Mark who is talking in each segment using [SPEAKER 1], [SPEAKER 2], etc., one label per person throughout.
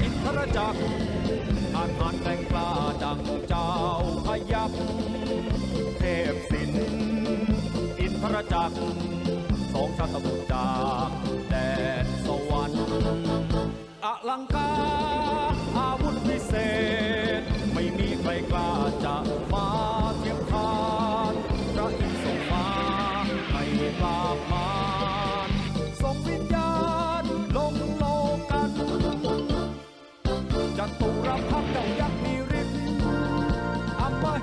[SPEAKER 1] อินทรจักรอาหารแตงกล้าดังเจ้าพยับเทพสินอินทรจักรสองชาตบุตรจาก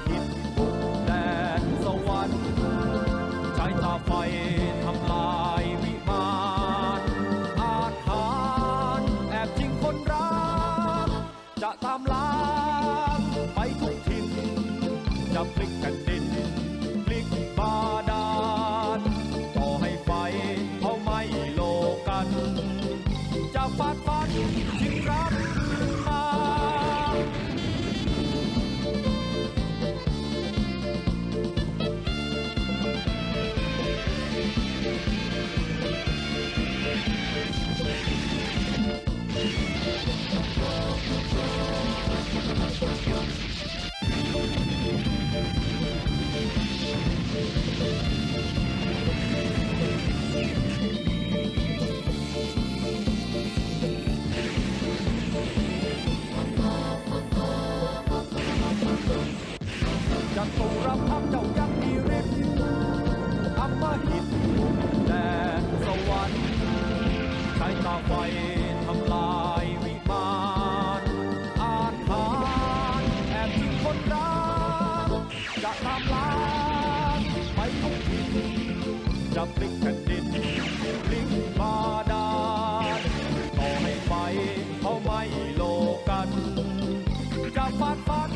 [SPEAKER 1] หิตบุกแดนสวรรค์ใช้ตาไฟทำลายวิมานอาถรรพ์แอบชิงคนรัก จะตามล้างไปทุกถิ่นจะพลิกแผ่นดิน พลิกบาดาลต่อให้ไฟเขาไม่โลกัน จะฟาดฟัน จตุรพักษ์เจ้ายักษ์มีฤทธิ์อำมหิตแดนสวรรค์ใช้ตาไฟทำลายวิมานอาถรรพ์แอบชิงคนรักจะตามล้างไปทุกทิศจะพลิกแผ่นดินพลิกบาดาลต่อให้ไฟเขาไม่โลกันจะฟาดฟัน